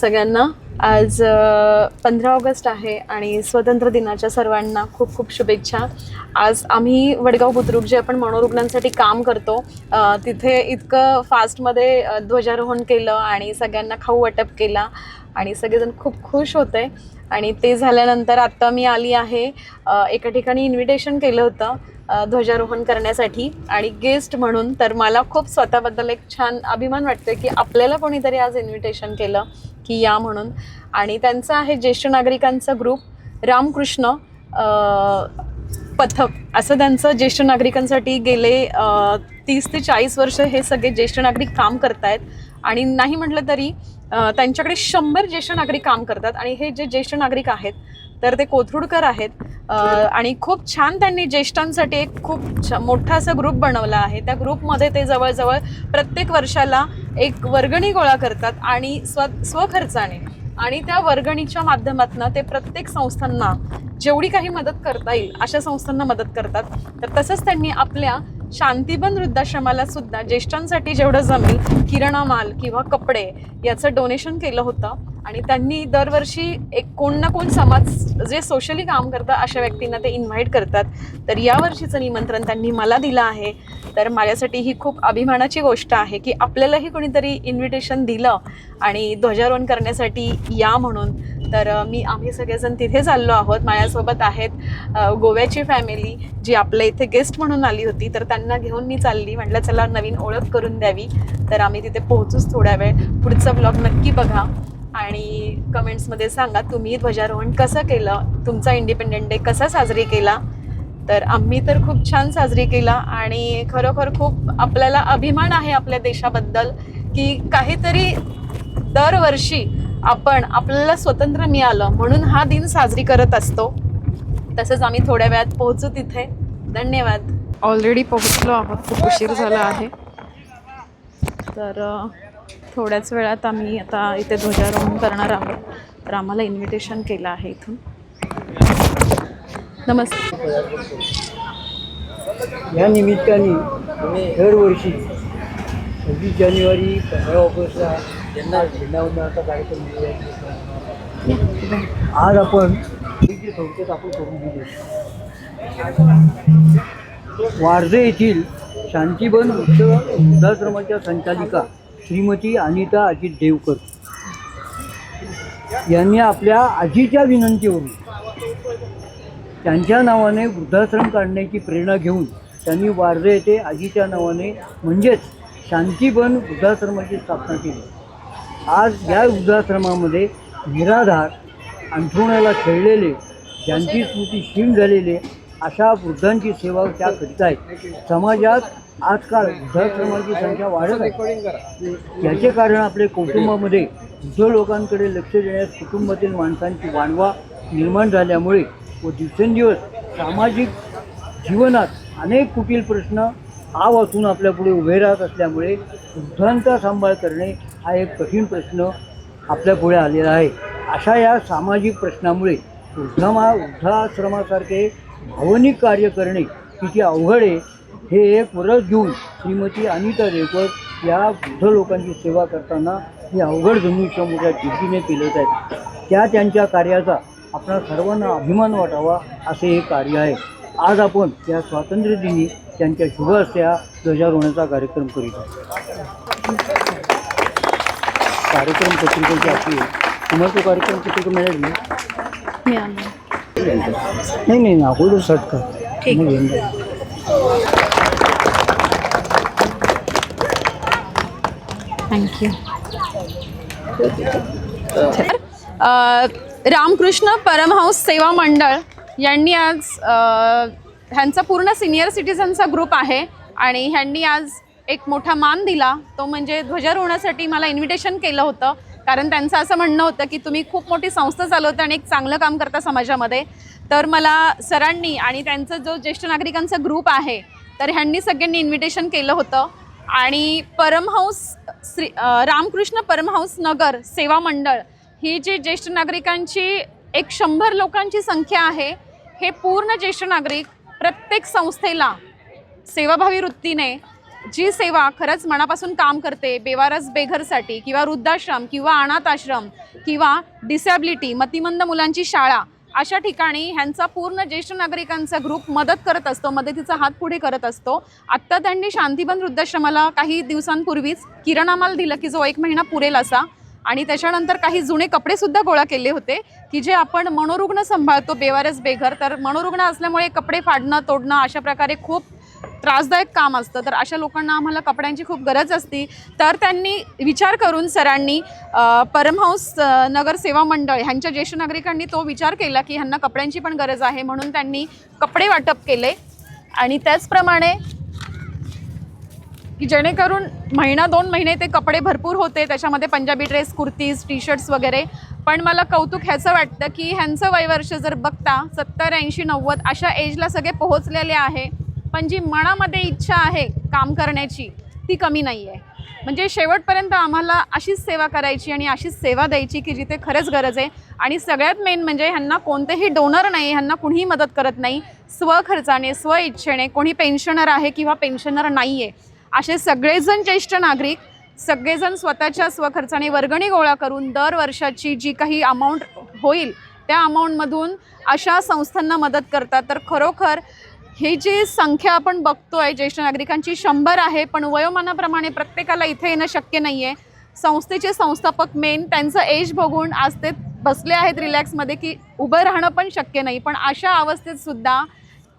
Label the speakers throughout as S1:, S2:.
S1: सगळ्यांना. आज पंधरा ऑगस्ट आहे आणि स्वतंत्र दिनाच्या सर्वांना खूप खूप शुभेच्छा. आज आम्ही वडगाव बुद्रुक जे आपण मनोरुग्णांसाठी काम करतो तिथे इतकं फास्टमध्ये ध्वजारोहण केलं आणि सगळ्यांना खाऊ वाटप केला आणि सगळेजण खूप खुश होते. आणि ते झाल्यानंतर आत्ता मी आली आहे एका ठिकाणी इन्व्हिटेशन केलं होतं ध्वजारोहण करण्यासाठी. आणि गेस्ट म्हणून तर मला खूप स्वतःबद्दल एक छान अभिमान वाटतोय की आपल्याला कोणीतरी आज इन्व्हिटेशन केलं. की या म्हणून. आणि त्यांचं आहे ज्येष्ठ नागरिकांचा ग्रुप रामकृष्ण पथक. असं त्यांचं ज्येष्ठ नागरिकांसाठी गेले तीस ते चाळीस वर्ष हे सगळे ज्येष्ठ नागरिक काम करतायत. आणि नाही म्हटलं तरी त्यांच्याकडे शंभर ज्येष्ठ नागरिक काम करतात. आणि हे जे ज्येष्ठ नागरिक आहेत तर ते कोथरूडकर आहेत. आणि खूप छान त्यांनी ज्येष्ठांसाठी एक खूप छ- मोठा असा ग्रुप बनवला आहे. त्या ग्रुपमध्ये ते जवळजवळ प्रत्येक वर्षाला एक वर्गणी गोळा करतात आणि स्व स्वखर्चाने. आणि त्या वर्गणीच्या माध्यमातून ते प्रत्येक संस्थांना जेवढी काही मदत करता येईल अशा संस्थांना मदत करतात. तर तसंच त्यांनी आपल्या शांतिबन वृद्धाश्रमाला सुद्धा ज्येष्ठांसाठी जेवढं जमेल किराणा माल किंवा कपडे याचं डोनेशन केलं होतं. आणि त्यांनी दरवर्षी एक कोण ना कोण समाज जे सोशली काम करतं अशा व्यक्तींना ते इन्व्हाइट करतात. तर यावर्षीचं निमंत्रण त्यांनी मला दिलं आहे. तर माझ्यासाठी ही खूप अभिमानाची गोष्ट आहे की आपल्यालाही कोणीतरी इन्व्हिटेशन दिलं आणि ध्वजारोहण करण्यासाठी या म्हणून. तर मी आम्ही सगळेजण तिथे चाललो आहोत. माझ्यासोबत आहेत गोव्याची फॅमिली जी आपल्या इथे गेस्ट म्हणून आली होती. तर त्यांना घेऊन मी चालली. म्हटलं चला नवीन ओळख करून द्यावी. तर आम्ही तिथे पोहोचूच थोड्या वेळ. पुढचा ब्लॉग नक्की बघा. आणि कमेंट्समध्ये सांगा तुम्ही ध्वजारोहण कसं केलं? तुमचा इंडिपेंडंट डे कसा साजरी केला? तर आम्ही तर खूप छान साजरी केला आणि खरोखर खूप आपल्याला अभिमान आहे आपल्या देशाबद्दल की काहीतरी दरवर्षी आपण आपल्याला स्वतंत्र मिळालं म्हणून हा दिन साजरी करत असतो. तसंच आम्ही थोड्या वेळात पोहोचू तिथे. धन्यवाद. ऑलरेडी पोहोचलो आहोत. खूप उशीर झाला आहे. तर थोड्याच वेळात आम्ही आता इथे ध्वजारोहण करणार आहोत. तर आम्हाला इन्व्हिटेशन केलं आहे इथून. नमस्ते.
S2: या निमित्ताने दरवर्षी सव्वीस जानेवारी पंधरा ऑगस्टला ज्यांना झेंडावंदनाचा कार्यक्रम आज आपण जे संस्थेत आपण करून दिले वारजे येथील शांतीबन वृक्ष वृद्धाश्रमाच्या संचालिका श्रीमती अनिता अजित देवकर. यांनी आपल्या आजीच्या विनंतीवरून त्यांच्या नावाने वृद्धाश्रम काढण्याची प्रेरणा घेऊन त्यांनी वारजे येथे आजीच्या नावाने म्हणजेच शांतीबन वृद्धाश्रमाची स्थापना केली. आज या वृद्धाश्रमामध्ये निराधार अंथरुणाला खेळलेले ज्यांची स्मृती क्षीण झालेले अशा वृद्धांची सेवा त्या करीत आहेत. समाजात आजकाल वृद्धाश्रमाची संख्या वाढत आहे. याचे कारण आपले कुटुंबामध्ये वृद्ध लोकांकडे लक्ष देण्यास कुटुंबातील माणसांची वाणवा निर्माण झाल्यामुळे व दिवसेंदिवस सामाजिक जीवनात अनेक कुटील प्रश्न आ वाचून आपल्यापुढे उभे राहत असल्यामुळे वृद्धांचा सांभाळ करणे हा एक कठीण प्रश्न आपल्यापुढे आलेला आहे. अशा या सामाजिक प्रश्नामुळे वृद्धामा वृद्धाश्रमासारखे भावनिक कार्य करणे किती अवघड आहे हे एक वरस घेऊन श्रीमती अनिता देवकर या वृद्ध लोकांची सेवा करताना हे अवघड धनुष्य मोठ्या जिद्दीने पेलत आहेत. त्या त्यांच्या कार्याचा आपणा सर्वांना अभिमान वाटावा असे हे कार्य आहे. आज आपण या स्वातंत्र्य दिनी त्यांच्या शुभ हा ध्वजारोहणाचा कार्यक्रम करीत आहोत. कार्यक्रम पत्रिकेची आपली. तुम्हाला तो कार्यक्रम पत्रिका मिळेल नाही नाही ना अगोदर कर.
S1: ठीक. थँक्यू रामकृष्ण परमहंस सेवा मंडळ यांनी आज ह्यांचा पूर्ण सिनियर सिटीजनचा ग्रुप आहे आणि ह्यांनी आज एक मोठा मान दिला. तो म्हणजे ध्वजारोहणासाठी मला इन्व्हिटेशन केलं होतं. कारण त्यांचं असं म्हणणं होतं की तुम्ही खूप मोठी संस्था चालवता आणि एक चांगलं काम करता समाजामध्ये. तर मला सरांनी आणि त्यांचा जो ज्येष्ठ नागरिकांचा ग्रुप आहे तर ह्यांनी सगळ्यांनी इन्व्हिटेशन केलं होतं. आणि परमहंस श्री रामकृष्ण परमहंस नगर सेवा मंडळ ही जी ज्येष्ठ नागरिकांची एक शंभर लोकांची संख्या आहे हे पूर्ण ज्येष्ठ नागरिक प्रत्येक संस्थेला सेवाभावी वृत्तीने जी सेवा खरंच मनापासून काम करते बेवारस बेघरसाठी किंवा वृद्धाश्रम किंवा अनाथ आश्रम किंवा डिसॅबिलिटी मतिमंद मुलांची शाळा अशा ठिकाणी ह्यांचा पूर्ण ज्येष्ठ नागरिकांचा ग्रुप मदत करत असतो मदतीचा हात पुढे करत असतो. आत्ता त्यांनी शांतीबन वृद्धाश्रमाला काही दिवसांपूर्वीच किराणामाल दिलं की जो एक महिना पुरेल असा. आणि त्याच्यानंतर काही जुने कपडेसुद्धा गोळा केले होते की जे आपण मनोरुग्ण सांभाळतो बेवारस बेघर. तर मनोरुग्ण असल्यामुळे कपडे फाडणं तोडणं अशा प्रकारे खूप त्रासदायक काम असतं. तर अशा लोकांना आम्हाला कपड्यांची खूप गरज असती. तर त्यांनी विचार करून सरांनी परमहंस नगर सेवा मंडळ ह्यांच्या ज्येष्ठ नागरिकांनी तो विचार केला की ह्यांना कपड्यांची पण गरज आहे म्हणून त्यांनी कपडे वाटप केले. आणि त्याचप्रमाणे की जेणेकरून महिना दोन महिने ते कपडे भरपूर होते. त्याच्यामध्ये Punjabi dress kurtis T shirts वगैरे. पण मला कौतुक ह्याचं वाटतं की ह्यांचं वयवर्ष जर बघता सत्तर ऐंशी नव्वद अशा एजला सगळे पोहोचलेले आहे. पण जी मनामध्ये इच्छा आहे काम करण्याची ती कमी नाही आहे म्हणजे शेवटपर्यंत आम्हाला अशीच सेवा करायची आणि अशीच सेवा द्यायची की जिथे खरंच गरज आहे. आणि सगळ्यात मेन म्हणजे ह्यांना कोणतेही डोनर नाही ह्यांना कुणीही मदत करत नाही. स्वखर्चाने स्वइच्छेने कोणी पेन्शनर आहे किंवा पेन्शनर नाही आहे असे सगळेजण ज्येष्ठ नागरिक सगळेजण स्वतःच्या स्वखर्चाने वर्गणी गोळा करून दर वर्षाची जी काही अमाऊंट होईल त्या अमाऊंटमधून अशा संस्थांना मदत करतात. तर खरोखर ही जी संख्या आपण बघतोय ज्येष्ठ नागरिकांची शंभर आहे पण वयोमानाप्रमाणे प्रत्येकाला इथे येणं शक्य नाही आहे संस्थेचे संस्थापक मेन त्यांचं एज बघून आज ते बसले आहेत रिलॅक्समध्ये की उभं राहणं पण शक्य नाही. पण अशा अवस्थेत सुद्धा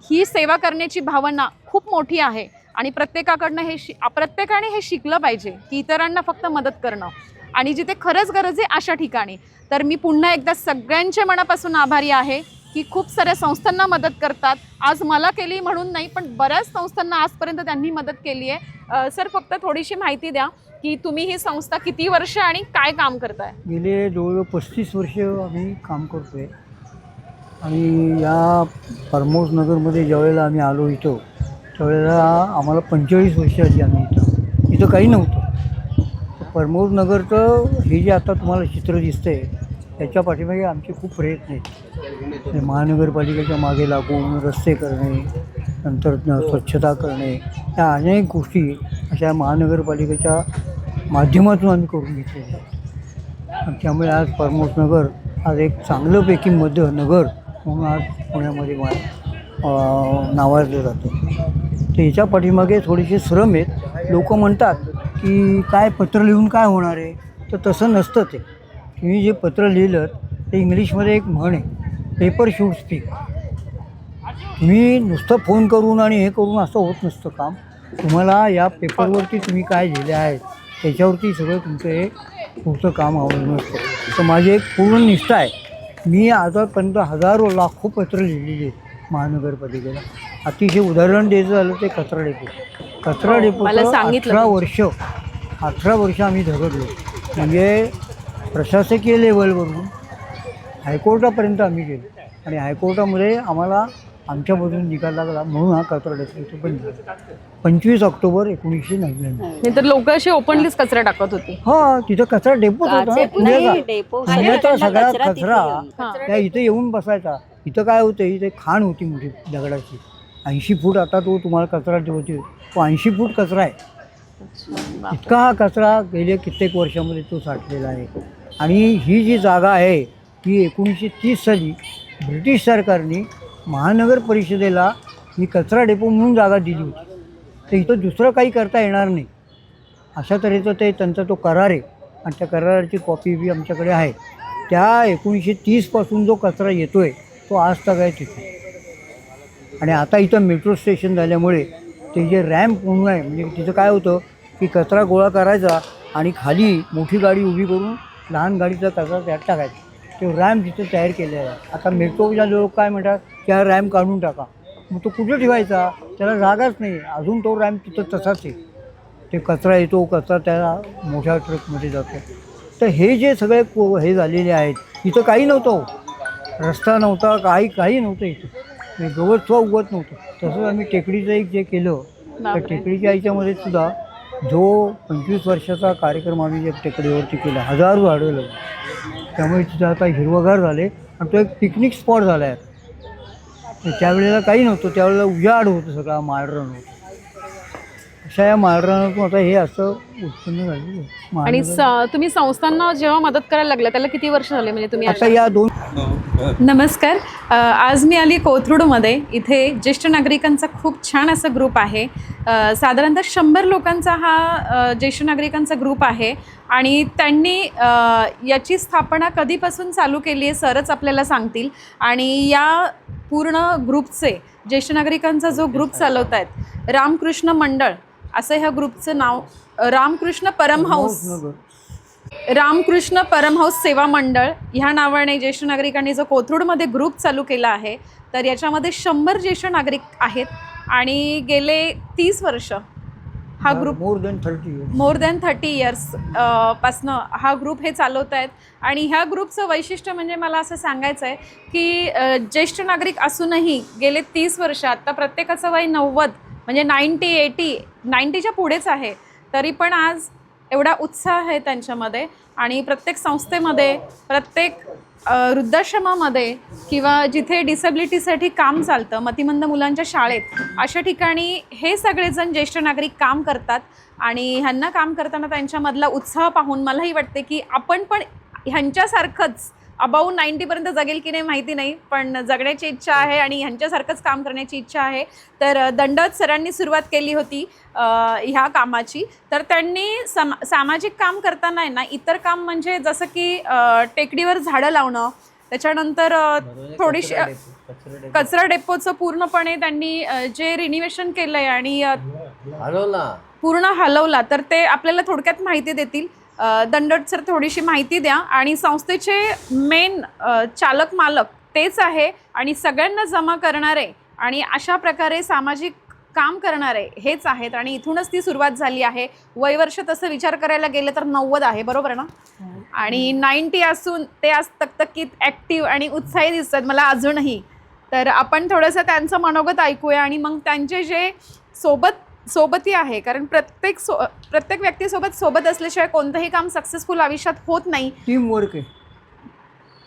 S1: ही सेवा करण्याची भावना खूप मोठी आहे आणि प्रत्येकाकडनं हे शि प्रत्येकाने हे शिकलं पाहिजे की इतरांना फक्त मदत करणं. आणि जिथे खरंच गरज आहे अशा ठिकाणी. तर मी पुन्हा एकदा सगळ्यांच्या मनापासून आभारी आहे. की खूप साऱ्या संस्थांना मदत करतात. आज मला केली म्हणून नाही पण बऱ्याच संस्थांना आजपर्यंत त्यांनी मदत केली आहे सर फक्त थोडीशी माहिती द्या की तुम्ही ही संस्था किती वर्ष आणि काय काम करताय?
S2: गेले जवळजवळ पस्तीस वर्ष आम्ही काम करतो आहे आणि या परमोस नगरमध्ये ज्यावेळेला आम्ही आलो इथं त्यावेळेला आम्हाला पंचेचाळीस वर्ष आम्ही इथं. इथं काही नव्हतं. परमोस नगरचं हे जे आता तुम्हाला चित्र दिसतंय त्याच्या पाठीमागे आमचे खूप प्रयत्न आहेत. महानगरपालिकेच्या मागे लागून रस्ते करणे नंतर स्वच्छता करणे या अनेक गोष्टी अशा महानगरपालिकेच्या माध्यमातून आम्ही करून घेतलेल्या आहेत. त्यामुळे आज परमोस नगर आज एक चांगलंपैकी मध्य नगर म्हणून आज पुण्यामध्ये नावाजलं जातं. तर याच्या पाठीमागे थोडेसे श्रम आहेत. लोक म्हणतात की काय पत्र लिहून काय होणार आहे? तर तसं नसतं ते. तुम्ही जे पत्र लिहिलं ते इंग्लिशमध्ये एक म्हण आहे पेपर शूट स्पीक. तुम्ही नुसतं फोन करून आणि हे करून असं होत नसतं काम. तुम्हाला या पेपरवरती तुम्ही काय लिहिले आहेत त्याच्यावरती सगळं तुमचं हे पुढचं काम अवलंबून असतं. तर माझी एक पूर्ण निष्ठा आहे. मी आतापर्यंत हजारो लाखो पत्र लिहिलेली आहेत महानगरपालिकेला. अतिशय उदाहरण द्यायचं झालं ते कचरा डेपो. कचरा
S1: हो,
S2: डेपो अठरा वर्ष अठरा वर्ष आम्ही झगडलो. म्हणजे प्रशासकीय लेवलवरून हायकोर्टापर्यंत आम्ही गेलो. आणि हायकोर्टामध्ये आम्हाला आमच्यामधून निकाल लागला म्हणून हा कचरा इथे बंद झाला. पंचवीस ऑक्टोबर एकोणीसशे नव्याण्णव.
S1: तर लोक अशी ओपनलीच कचरा टाकत होती.
S2: हा तिथं कचरा डेपोच होता. ना, पुण्याचा.
S3: डेपो
S2: पुण्याचा सगळा
S3: कचरा
S2: कचरा. त्या इथे येऊन बसायचा. इथं काय होतं इथे खाण होती मोठी दगडाची. ऐंशी फूट आता तो तुम्हाला कचरा होती तो ऐंशी फूट कचरा आहे. इतका हा कचरा गेल्या कित्येक वर्षामध्ये तो साठलेला आहे. आणि ही जी जागा आहे ती एकोणीसशे तीस साली ब्रिटिश सरकारने महानगर परिषदेला ही कचरा डेपो म्हणून जागा दिली होती. तर इथं दुसरं काही करता येणार नाही. अशा तऱ्हेचं ते त्यांचा तो करार आहे. आणि त्या कराराची कॉपी बी आमच्याकडे आहे. त्या एकोणीसशे तीसपासून जो कचरा येतो आहे तो आज तक आहे तिथे. आणि आता इथं मेट्रो स्टेशन झाल्यामुळे ते जे रॅम्प म्हणून आहे म्हणजे तिथं काय होतं की कचरा गोळा करायचा आणि खाली मोठी गाडी उभी करून लहान गाडीचा कचरा त्यात टाकायचा. ते रॅम्प तिथे तयार केले आहे. आता मेट्रोच्या लोक काय म्हणतात की हा रॅम्प काढून टाका. मग तो कुठे ठेवायचा? त्याला जागाच नाही. अजून तो रॅम्प तिथं तसाच आहे. ते कचरा येतो कचरा त्या मोठ्या ट्रकमध्ये जातो. तर हे जे सगळे को- हे झालेले आहेत इथं काही नव्हतं हो. रस्ता नव्हता काही काही नव्हतं इथं. म्हणजे गवत सुद्धा उगवत नव्हतं. तसंच आम्ही टेकडीचं एक जे केलं तर. टेकडीच्या याच्यामध्ये सुद्धा जो पंचवीस वर्षाचा कार्यक्रम आम्ही जे टेकडीवरती केला हजारो झाडं लावली. त्यामुळे तिथं आता हिरवगार झाले आणि तो एक पिकनिक स्पॉट झाला आहे त्यावेळेला काही नव्हतं त्यावेळेला उजाड होतं सगळा माळरण होतं. अशा या मारणातून आता हे असं उत्पन्न.
S1: आणि स- तुम्ही संस्थांना जेव्हा मदत करायला लागला त्याला किती वर्ष झाले? म्हणजे तुम्ही
S2: आता या दोन
S1: नमस्कार. अ, आज मी आली कोथरूडमध्ये. इथे ज्येष्ठ नागरिकांचा खूप छान असा ग्रुप आहे. अ, साधारणतः शंभर लोकांचा हा अ, ज्येष्ठ नागरिकांचा ग्रुप आहे. आणि त्यांनी अ, याची स्थापना कधीपासून चालू केली आहे सरच आपल्याला सांगतील. आणि या पूर्ण ग्रुपचे ज्येष्ठ नागरिकांचा जो ग्रुप चालवत आहेत रामकृष्ण मंडळ असं ह्या ग्रुपचं नाव रामकृष्ण परमहंस
S2: नगर.
S1: रामकृष्ण परमहंस सेवा मंडळ ह्या नावाने ज्येष्ठ नागरिकांनी जो कोथरूडमध्ये ग्रुप चालू केला आहे तर याच्यामध्ये शंभर ज्येष्ठ नागरिक आहेत आणि गेले तीस वर्ष हा group
S2: more than thirty
S1: more than thirty years पासनं हा ग्रुप हे चालवत आहेत. आणि ह्या ग्रुपचं वैशिष्ट्य म्हणजे मला असं सांगायचं आहे की ज्येष्ठ नागरिक असूनही गेले तीस वर्ष आता प्रत्येकाचं वय नव्वद म्हणजे नाईन्टी एटी नाईन्टीच्या पुढेच आहे. तरी पण आज एवढा उत्साह आहे त्यांच्यामध्ये आणि प्रत्येक संस्थेमध्ये प्रत्येक वृद्धाश्रमामध्ये किंवा जिथे डिसेबिलिटीसाठी काम चालतं मतिमंद मुलांच्या शाळेत अशा ठिकाणी हे सगळेजण ज्येष्ठ नागरिक काम करतात आणि ह्यांना काम करताना त्यांच्यामधला उत्साह पाहून मलाही वाटते की आपण पण ह्यांच्यासारखंच अबाऊ नाईन्टीपर्यंत जगेल की नाही माहिती नाही पण जगण्याची इच्छा आहे आणि ह्यांच्यासारखंच काम करण्याची इच्छा आहे. तर अ, दंडवत सरांनी सुरुवात केली होती ह्या कामाची. तर त्यांनी सम सामाजिक काम करताना आहे ना इतर काम म्हणजे जसं की टेकडीवर झाडं लावणं त्याच्यानंतर थोडीशी कचरा डेपोचं पूर्णपणे त्यांनी जे रिनिवेशन केलं आहे आणि पूर्ण हलवला तर ते आपल्याला थोडक्यात माहिती देतील. दंडट सर थोडीशी माहिती द्या. आणि संस्थेचे मेन चालक मालक तेच आहे आणि सगळ्यांना जमा करणारे आणि अशा प्रकारे सामाजिक काम करणारे हेच आहेत. आणि इथूनच ती सुरुवात झाली आहे. वयवर्ष तसं विचार करायला गेलं तर नव्वद आहे. बरोबर ना? आणि नाईन्टी असून ते आज तकतकीत ॲक्टिव्ह आणि उत्साही दिसतात. मला अजूनही. तर आपण थोडंसं त्यांचं मनोगत ऐकूया आणि मग त्यांचे जे सोबत सोबती आहे. कारण प्रत्येक सो प्रत्येक व्यक्तीसोबत सोबत असल्याशिवाय कोणतंही काम सक्सेसफुल आयुष्यात होत नाही.
S2: टीम वर्क आहे.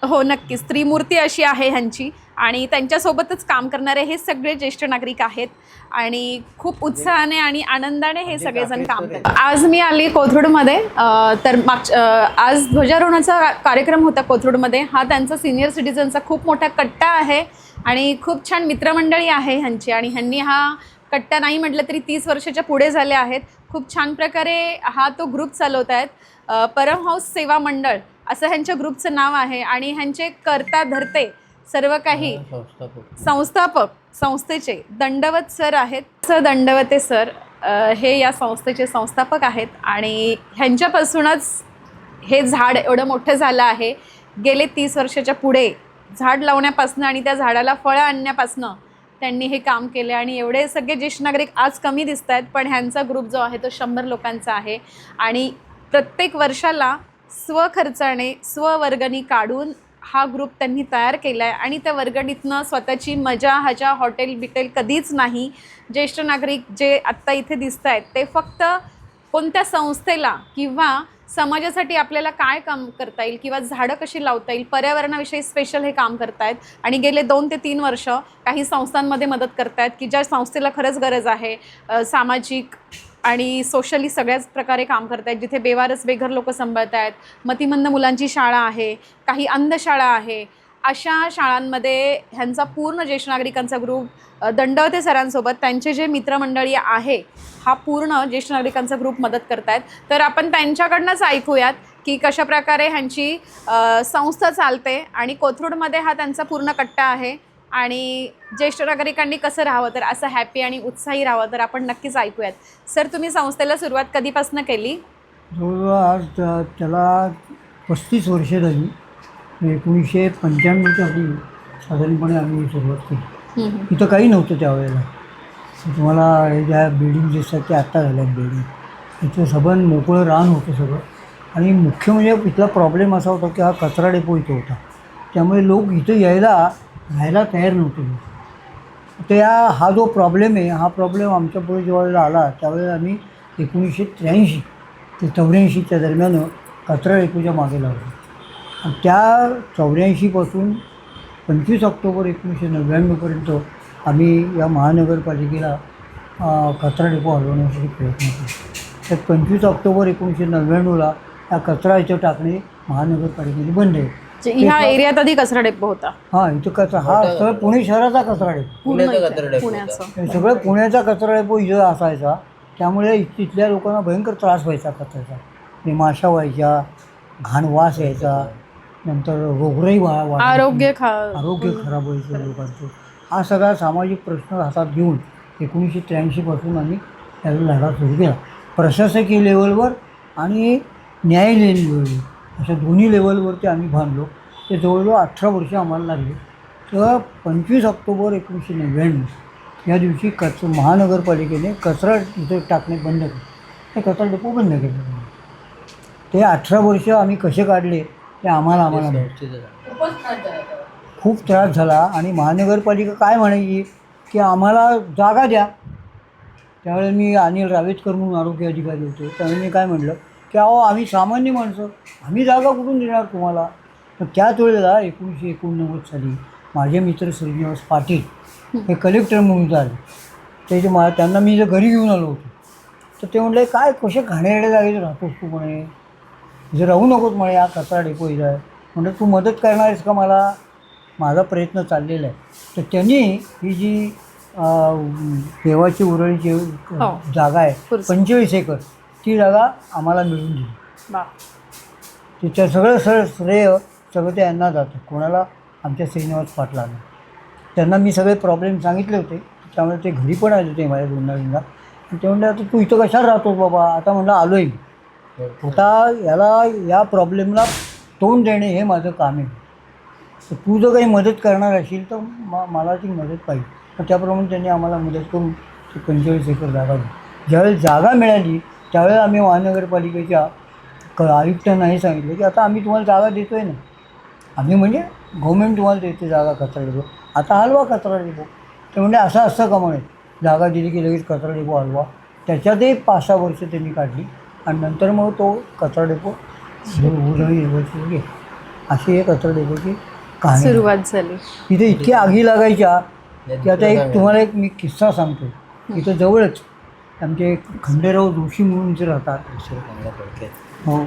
S1: हो नक्कीच. स्त्रीमूर्ती अशी आहे ह्यांची. आणि त्यांच्यासोबतच काम करणारे हे सगळे ज्येष्ठ नागरिक आहेत. आणि खूप उत्साहाने आणि आनंदाने हे सगळेजण काम करतात. आज मी आली कोथरूडमध्ये. तर माग आज ध्वजारोहणाचा कार्यक्रम होता कोथरूडमध्ये. हा त्यांचा सिनियर सिटीजनचा खूप मोठा कट्टा आहे. आणि खूप छान मित्रमंडळी आहे ह्यांची. आणि ह्यांनी हा कट्टा नाही म्हटलं तरी तीस वर्षाच्या पुढे झाले आहेत. खूप छान प्रकारे हा तो ग्रुप चालवत आहेत. अ, परमहंस सेवा मंडळ असं ह्यांच्या ग्रुपचं नाव आहे आणि ह्यांचे करता धरते सर्व काही संस्थापक. संस्थेचे दंडवत सर आहेत. सर दंडवते सर हे या संस्थेचे संस्थापक आहेत आणि ह्यांच्यापासूनच हे झाड एवढं मोठं झालं आहे. गेले तीस वर्षाच्या पुढे झाड लावण्यापासनं आणि त्या झाडाला फळं आणण्यापासनं त्यांनी हे काम केले आणि एवढे सगळे ज्येष्ठ नागरिक आज कमी दिसत आहेत पण ह्यांचा ग्रुप जो आहे तो शंभर लोकांचा आहे. आणि प्रत्येक वर्षाला स्वखर्चाने स्ववर्गणी काढून हा ग्रुप त्यांनी तयार केला आहे आणि त्या वर्गणीतनं स्वतःची मजा हजा हॉटेल बिटेल कधीच नाही. ज्येष्ठ नागरिक जे आत्ता इथे दिसत आहेत ते फक्त कोणत्या संस्थेला किंवा समाजासाठी आपल्याला काय काम करता येईल किंवा झाडं कशी लावता येईल पर्यावरणाविषयी स्पेशल हे काम करतायत. आणि गेले दोन ते तीन वर्ष काही संस्थांमध्ये मदत करतायत की ज्या संस्थेला खरंच गरज आहे सामाजिक आणि सोशली सगळ्याच प्रकारे काम करतायत. जिथे बेवारस बेघर लोक सांभाळत आहेत मतिमंद मुलांची शाळा आहे. काही अंधशाळा आहे. अशा शाळांमध्ये ह्यांचा पूर्ण ज्येष्ठ नागरिकांचा ग्रुप दंडवते सरांसोबत त्यांचे जे मित्रमंडळी आहे हा पूर्ण ज्येष्ठ नागरिकांचा ग्रुप मदत करतायत. तर आपण त्यांच्याकडनंच ऐकूयात की कशा प्रकारे ह्यांची संस्था चालते आणि कोथरूडमध्ये हा त्यांचा पूर्ण कट्टा आहे आणि ज्येष्ठ नागरिकांनी कसं राहावं तर असं हॅपी आणि उत्साही राहावं तर आपण नक्कीच ऐकूयात. सर तुम्ही संस्थेला सुरुवात कधीपासून केली?
S2: जवळजवळ आज त्याला पस्तीस वर्षे झाली. एकोणीसशे पंच्याण्णवच्या आधी साधारणपणे आम्ही सुरुवात केली. इथं काही नव्हतं त्यावेळेला तुम्हाला हे ज्या बिल्डिंग दिसतात त्या आत्ता झाल्या आहेत बिल्डिंग इथं सबन मोकळं रान होतं सगळं. आणि मुख्य म्हणजे इथला प्रॉब्लेम असा होता की हा कचरा डेपो इथं होता. त्यामुळे लोक इथं यायला राहायला तयार नव्हते लोक. त्या हा जो प्रॉब्लेम आहे हा प्रॉब्लेम आमच्या पुढे जेव्हा आला त्यावेळेला आम्ही एकोणीसशे त्र्याऐंशी ते चौऱ्याऐंशीच्या दरम्यान कचरा डेपोच्या मागे लागलो त्या चौऱ्याऐंशीपासून पंचवीस ऑक्टोबर एकोणीसशे नव्याण्णवपर्यंत आम्ही या महानगरपालिकेला कचरा डेपो हलवण्यासाठी प्रयत्न केले. तर पंचवीस ऑक्टोबर एकोणीसशे नव्याण्णवला या कचरा इथं टाकणे महानगरपालिकेने बंद आहे.
S1: ह्या एरियात आधी कचरा डेपो होता.
S2: हां इथं कचरा हा सगळं पुणे शहराचा कचरा डेपो. हे सगळं पुण्याचा कचरा डेपो इथं असायचा. त्यामुळे तिथल्या लोकांना भयंकर त्रास व्हायचा कचऱ्याचा. म्हणजे माशा व्हायच्या घाण वास यायचा. नंतर रोगराई वा वा-
S1: आरोग्य खा
S2: आरोग्य खराब व्हायचं लोकांचं. हा सगळा सामाजिक प्रश्न हातात घेऊन एकोणीसशे त्र्याऐंशीपासून आम्ही त्याला लढा सुरू केला. प्रशासकीय लेवलवर आणि न्यायालयीन लेवलवर. अशा दोन्ही लेवलवरती आम्ही बांधलो ते जवळजवळ अठरा वर्ष आम्हाला लागली. तर पंचवीस ऑक्टोबर एकोणीसशे नव्याण्णव या दिवशी कच महानगरपालिकेने कचरा इथं टाकणे बंद केले. ते कचरा डेपो बंद केले. ते अठरा वर्ष आम्ही कसे काढले? ते आम्हाला आम्हाला. खूप त्रास झाला आणि महानगरपालिका काय म्हणायची? की आम्हाला जागा द्या. त्यावेळेस मी अनिल रावेतकर म्हणून आरोग्य अधिकारी होते. त्यावेळी मी काय म्हटलं? की अहो आम्ही सामान्य माणसं. आम्ही जागा कुठून देणार तुम्हाला? तर त्याच वेळेला एकोणीसशे एकोणनव्वद साली माझे मित्र श्रीनिवास पाटील हे कलेक्टर म्हणून आले त्याचे मा त्यांना मी जर घरी घेऊन आलो होतो. तर ते म्हटले काय कसे घाणेरड्या जागेत राहतोस तू म्हणे? इथे राहू नकोस म्हणे हा कचरा डेपो इथं आहे म्हणजे तू मदत करणार आहेस का मला? माझा प्रयत्न चाललेला आहे. तर त्यांनी ही जी देवाची उरळीची
S1: हो.
S2: जागा आहे. पंचवीस एकर ती जागा आम्हाला मिळून दिली. तिचं सगळं सर श्रेय सगळं ते यांना जातं. कोणाला आमच्या श्रीनिवास पाटलांना त्यांना मी सगळे प्रॉब्लेम सांगितले होते. त्यामुळे ते घरी पण आले होते माझ्या आणि ते म्हणले आता तू इथं कशाला राहतोस बाबा? आता म्हणलं आलो आहे मी. आता याला या प्रॉब्लेमला तोंड देणे हे माझं काम आहे. तर तू जर काही मदत करणार असेल तर मा मला ती मदत पाहिजे. त्याप्रमाणे त्यांनी आम्हाला मदत करून ती पंचेचाळीस एकर जागा दिली. ज्यावेळेस जागा मिळाली त्यावेळेस आम्ही महानगरपालिकेच्या क आयुक्तांना हे सांगितलं की आता आम्ही तुम्हाला जागा देतो आहे ना. आम्ही म्हणजे गव्हर्मेंट तुम्हाला देते जागा कचरा डेपो. आता हलवा कचरा डेपो. ते म्हणजे असं असं का म्हणे जागा दिली की लगेच कचरा डेपो हलवा. त्याच्यातही पाच सहा वर्ष त्यांनी काढली. आणि नंतर मग तो कचरा डेपो अशी एक कचरा डेपोची कहाणी.
S1: सुरुवात झाली.
S2: तिथे इतकी आगी लागायच्या की आता एक तुम्हाला एक मी किस्सा सांगतो. इथं जवळच आमचे एक खंडेराव जोशी म्हणून जे राहतात. हो.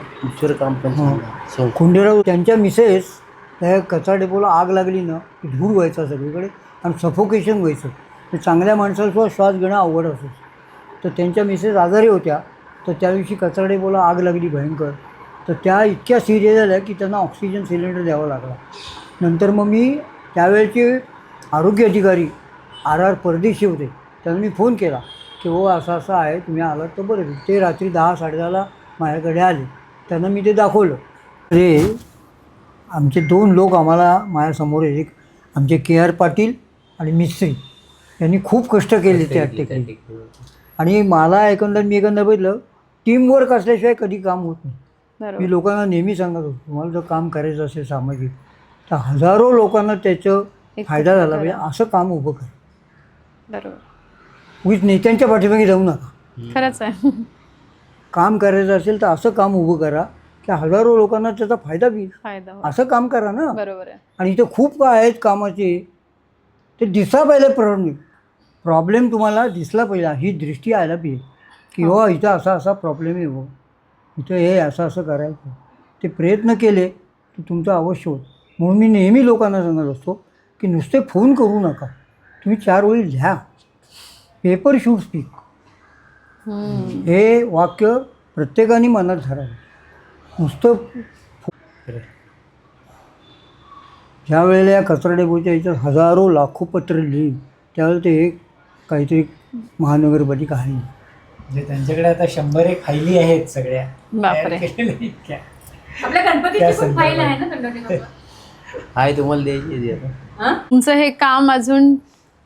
S2: हो. खंडेराव त्यांच्या मिसेस त्या कचरा डेपोला आग लागली ना की धूर व्हायचा सगळीकडे आणि सफोकेशन व्हायचं. ते चांगल्या माणसाला सुद्धा श्वास घेणं अवघड असायचं. तर त्यांच्या मिसेस आजारी होत्या. तर त्या दिवशी कचरा डेपोला आग लागली भयंकर. तर त्या इतक्या सिरियस झाल्या की त्यांना ऑक्सिजन सिलेंडर द्यावा लागला. नंतर मग मी त्यावेळचे आरोग्य अधिकारी आर आर परदेशी होते. त्यांना मी फोन केला की हो असं असं आहे तुम्ही आलात तर बरं. ते रात्री दहा साडेदहाला माझ्याकडे आले. त्यांना मी ते दाखवलं. ते आमचे दोन लोक आम्हाला माझ्यासमोर. एक आमचे के आर पाटील आणि मिस्त्री. यांनी खूप कष्ट केले त्या ठिकाणी आणि मला एकंदर मी एकंदर बघितलं टीमवर्क असल्याशिवाय कधी काम होत नाही. मी लोकांना नेहमी सांगत होतो तुम्हाला जर काम करायचं असेल सामाजिक तर हजारो लोकांना त्याचं फायदा झाला. पाहिजे. असं काम उभं करा.
S1: बरोबर.
S2: उगीच नेत्यांच्या पाठीमागे जाऊ नका.
S1: खरंच आहे.
S2: काम करायचं असेल तर असं काम उभं करा की हजारो लोकांना त्याचा फायदा
S1: हो
S2: असं काम करा ना.
S1: बरोबर आहे.
S2: आणि इथे खूप काय आहेत कामाचे ते दिसला पाहिजे प्रॉब्लेम प्रॉब्लेम तुम्हाला दिसला पाहिजे ही दृष्टी यायला पाहिजे. की हो इथं असा असा प्रॉब्लेम आहे हो. इथं हे असं असं करायचं. ते प्रयत्न केले की तुमचं अवश्य होत म्हणून मी नेहमी लोकांना सांगत असतो की नुसते फोन करू नका. तुम्ही चार ओळी लिहा. Paper shoot speak. हे वाक्य प्रत्येकाने मनात धरावं. नुसतं ज्या वेळेला या कचरा डेपोच्या याच्यात हजारो लाखो पत्र लिहिली त्यावेळेला ते एक काहीतरी महानगरपालिका आहे.
S4: म्हणजे त्यांच्याकडे आता शंभर एक फायली आहेत सगळ्या.
S1: बापरे.
S4: तयार केलेल्या इतक्या.
S5: आपल्या
S4: त्या
S5: गणपतीची पण फाईल
S4: संदर्भात.
S5: आहे ना गणपती
S3: आहे तुम्हाला द्यायची आहे ती आता.
S1: तुमचं हे काम अजून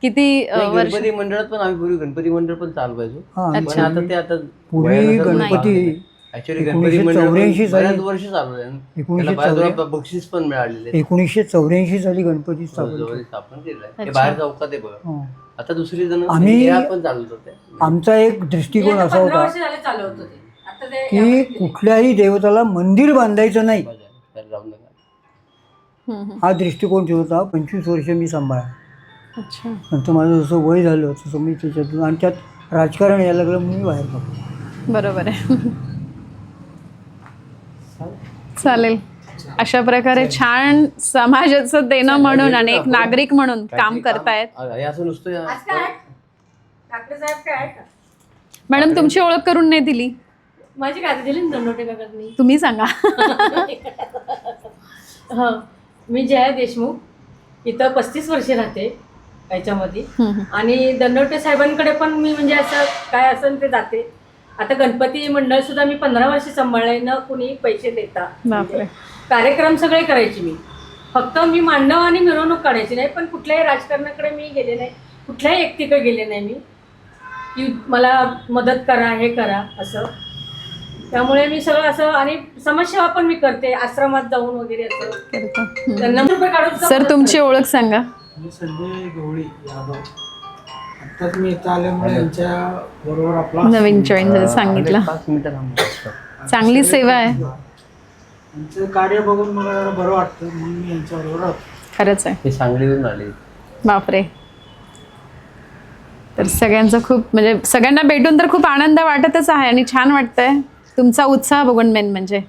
S1: किती अ,
S3: नाही,
S1: वर्ष?
S3: गणपती मंडळात पण आम्ही पूर्वी गणपती मंडळ पण चालवायचो.
S2: हां आणि
S3: पण आता ते आता
S2: पूर्वी गणपती
S3: ऍक्च्युली गणपती
S2: एकोणीसशे
S3: मंडळ
S2: चौऱ्याऐंशी
S3: पण
S2: साली-
S3: बऱ्याच वर्ष चालू आहे.
S2: एकोणीसशे
S3: त्याला बऱ्याच
S2: चौऱ्या-
S3: वेळा बक्षीस पण मिळालेले. आहेत.
S2: एकोणीसशे चौऱ्याऐंशी साली गणपती स्थापन
S3: जवळ
S2: केला.
S3: स्थापन. ते बाहेर चौकात आहे बघा.
S2: हां.
S3: आता दुसरी जण
S2: आम्ही-
S3: चालवत होते
S2: आमचा एक दृष्टिकोन असा
S5: पंधरा
S2: होता
S5: वर्ष झाले चालू होतं ते. आता ते
S2: की कुठल्याही देवताला मंदिर बांधायचं नाही.
S3: तर जाऊन नका.
S1: हम्म, हम्म.
S2: हा दृष्टिकोन जो होता. पंचवीस वर्ष मी सांभाळा
S1: अच्छा.
S2: नंतर माझं जसं वय झालं तसं मी त्याच्यातून आणि त्यात राजकारण यायला लागलं म्हणून मी बाहेर पडलो.
S1: बरोबर आहे. चालेल. अशा प्रकारे छान समाजाचं देणं म्हणून आणि एक नागरिक म्हणून काम करतायत.
S3: हे असं नुसतं
S5: काय? काय?
S1: मॅडम तुमची ओळख करून नाही दिली.
S5: माझी गादी दिली ना दंडोटे काकांनी.
S1: तुम्ही सांगा.
S5: हं. मी जया देशमुख. इथं पस्तीस वर्षे राहते याच्यामध्ये. आणि दंडोटे साहेबांकडे पण मी म्हणजे असं काय असेल ते जाते. आता गणपती मंडळ सुद्धा मी पंधरा वर्ष सांभाळले न कुणी पैसे देता.
S1: बापरे.
S5: कार्यक्रम सगळे करायचे मी. फक्त मी मांडव आणि मिरवणूक काढायची नाही पण कुठल्याही राजकारणाकडे मी गेले नाही. कुठल्याही व्यक्तीकडे गेले नाही मी. की मला मदत करा हे करा असं. त्यामुळे मी सगळं असं आणि समाजसेवा पण मी करते आश्रमात जाऊन वगैरे असं.
S1: करतो. हम्म.
S5: त्यांना रुपये काढून
S1: सर तुमची ओळख सांगा.
S6: मी संजय गवळी यादव. आत्ताच मी इथं आल्यामुळे यांच्या बरोबर आपला
S1: नवीन जॉईन झालं सांगितलं.
S3: पाच मिनिटं थांबा.
S1: चांगली सेवा आहे.
S6: यांचं कार्य बघून मला जरा बरं वाटतं म्हणून मी यांच्याबरोबर राहतो
S1: खरंच आहे.
S3: हे सांगलीवरून आले.
S1: बापरे. तर सगळ्यांचं खूप म्हणजे सगळ्यांना भेटून तर खूप आनंद वाटतच आहे आणि छान वाटतंय. तुमचा उत्साह बघून मेन म्हणजे.